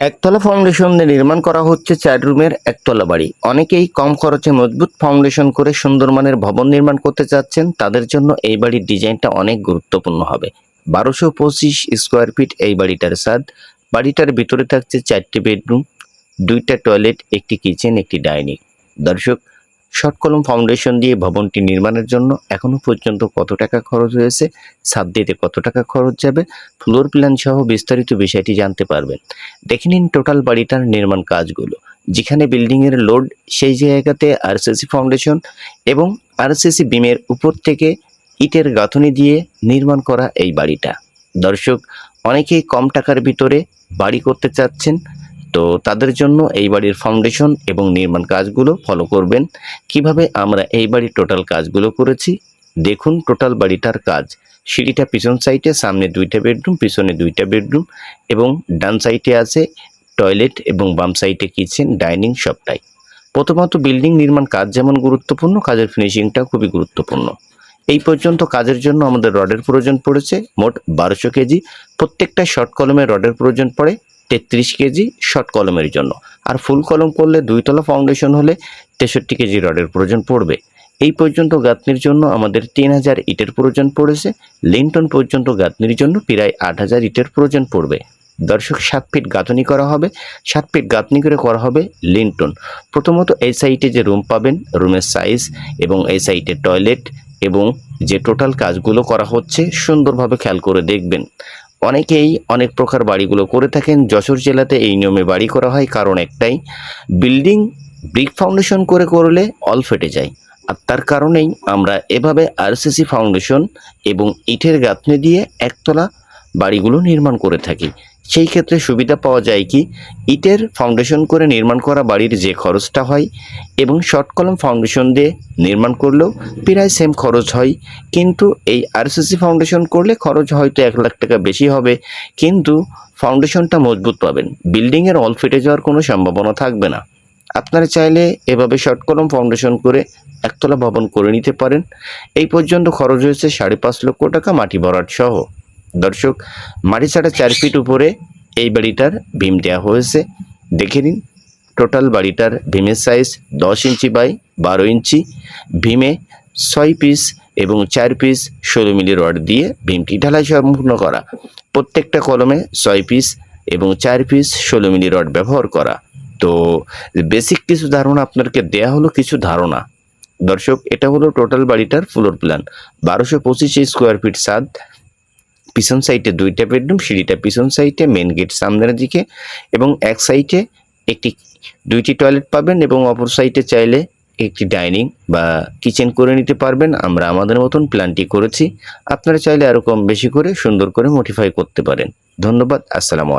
একতলা ফাউন্ডেশন দিয়ে নির্মাণ করা হচ্ছে চার রুমের একতলা বাড়ি। অনেকেই কম খরচে মজবুত ফাউন্ডেশন করে সুন্দর মানের ভবন নির্মাণ করতে চাচ্ছেন। তাদের জন্য এই বাড়ির ডিজাইনটা অনেক গুরুত্বপূর্ণ হবে। বারোশো পঁচিশ স্কোয়ার ফিট এই বাড়িটার স্বাদ বাড়িটার ভিতরে থাকছে চারটি বেডরুম দুইটা টয়লেট একটি কিচেন একটি ডাইনিং দর্শক শর্ট কলম ফাউন্ডেশন দিয়ে ভবনটি নির্মাণের জন্য এখনও পর্যন্ত কত টাকা খরচ হয়েছে ছাদ দিতে কত টাকা খরচ যাবে, ফ্লোর প্ল্যান সহ বিস্তারিত বিষয়টি জানতে পারবেন। দেখে নিন টোটাল বাড়িটার নির্মাণ কাজগুলো। যেখানে বিল্ডিংয়ের লোড সেই জায়গাতে আরসিসি ফাউন্ডেশন এবং আরসিসি বিমের উপর থেকে ইটের গাঁথনি দিয়ে নির্মাণ করা এই বাড়িটা। দর্শক, অনেকেই কম টাকার ভিতরে বাড়ি করতে চাচ্ছেন তো তাদের জন্য এই বাড়ির ফাউন্ডেশন এবং নির্মাণ কাজগুলো ফলো করবেন। কীভাবে আমরা এই বাড়ির টোটাল কাজগুলো করেছি? দেখুন টোটাল বাড়িটার কাজ। সিঁড়িটা পিছন সাইডে সামনে দুইটা বেডরুম পিছনে দুইটা বেডরুম এবং ডান সাইডে আছে টয়লেট এবং বাম সাইডে কিচেন ডাইনিং সবটাই। প্রথমত বিল্ডিং নির্মাণ কাজ যেমন গুরুত্বপূর্ণ, কাজের ফিনিশিংটা খুবই গুরুত্বপূর্ণ। এই পর্যন্ত কাজের জন্য আমাদের রডের প্রয়োজন পড়েছে মোট বারোশো কেজি। প্রত্যেকটা শর্ট কলমে রডের প্রয়োজন পড়ে। তেত্রিশ কেজি শর্ট কলমের জন্য। আর ফুল কলম করলে দুইতলা ফাউন্ডেশন হলে তেষট্টি কেজি রডের প্রয়োজন পড়বে। এই পর্যন্ত গাঁথনির জন্য আমাদের তিন হাজার ইটের প্রয়োজন পড়েছে। লিন্টন পর্যন্ত গাঁথনির জন্য প্রায় আট হাজার ইটের প্রয়োজন পড়বে। দর্শক, সাত ফিট গাঁথনি করা হবে। সাত ফিট গাঁথনি করে করা হবে লিন্টন। প্রথমত এই সাইটে যে রুম পাবেন রুমের সাইজ এবং এই সাইটে টয়লেট এবং যে টোটাল কাজগুলো করা হচ্ছে, সুন্দরভাবে খেয়াল করে দেখবেন। অনেকেই অনেক প্রকার বাড়িগুলো করে থাকেন। যশোর জেলাতে এই নিয়মে বাড়ি করা হয়। কারণ একটাই, বিল্ডিং ব্রিক ফাউন্ডেশন করে করলে অল ফেটে যায়। আর তার কারণেই আমরা এভাবে আরসিসি ফাউন্ডেশন এবং ইটের গাঁথনি দিয়ে একতলা বাড়িগুলো নির্মাণ করে থাকি। সেই ক্ষেত্রে সুবিধা পাওয়া যায় কি? ইটের ফাউন্ডেশন করে নির্মাণ করা বাড়ির যে খরচটা হয় এবং শর্ট কলম ফাউন্ডেশন দিয়ে নির্মাণ করলেও প্রায় সেম খরচ হয়। কিন্তু এই আরসিসি ফাউন্ডেশন করলে খরচ হয়তো এক লাখ টাকা বেশি হবে। কিন্তু ফাউন্ডেশনটা মজবুত পাবেন। বিল্ডিংয়ের অল ফেটে যাওয়ার কোনো সম্ভাবনা থাকবে না। আপনারা চাইলে এভাবে শর্ট কলম ফাউন্ডেশন করে একতলা ভবন করে নিতে পারেন। এই পর্যন্ত খরচ হয়েছে সাড়ে পাঁচ লক্ষ টাকা মাটি ভরাট সহ। দর্শক মাটি ছাড়া চার ফিট উপরে এই বাড়িটার ভীম দেওয়া হয়েছে। দেখে নিন টোটাল বাড়িটার ভীমের সাইজ দশ ইঞ্চি বাই বারো ইঞ্চি। ভীমে ছয় পিস এবং চার পিস ষোলো মিলি রড দিয়ে ভীমটি ঢালাই সম্পূর্ণ করা। প্রত্যেকটা কলমে ছয় পিস এবং চার পিস ষোলো মিলি রড ব্যবহার করা। তো বেসিক কিছু ধারণা আপনাকে দেয়া হলো কিছু ধারণা। দর্শক এটা হলো টোটাল বাড়িটার ফ্লোর প্ল্যান বারোশো পঁচিশ স্কোয়ার ফিট সাদ পিছন সাইডে দুইটা বেডরুম, সিঁড়িটা পিছন সাইডে মেন গেট সামনের দিকে এবং এক সাইডে একটি, দুইটি টয়লেট পাবেন এবং অপর সাইডে চাইলে একটি ডাইনিং বা কিচেন করে নিতে পারবেন। আমরা আমাদের মতন প্ল্যানটি করেছি। আপনারা চাইলে আরও কম বেশি করে সুন্দর করে মডিফাই করতে পারেন। ধন্যবাদ। আসসালামু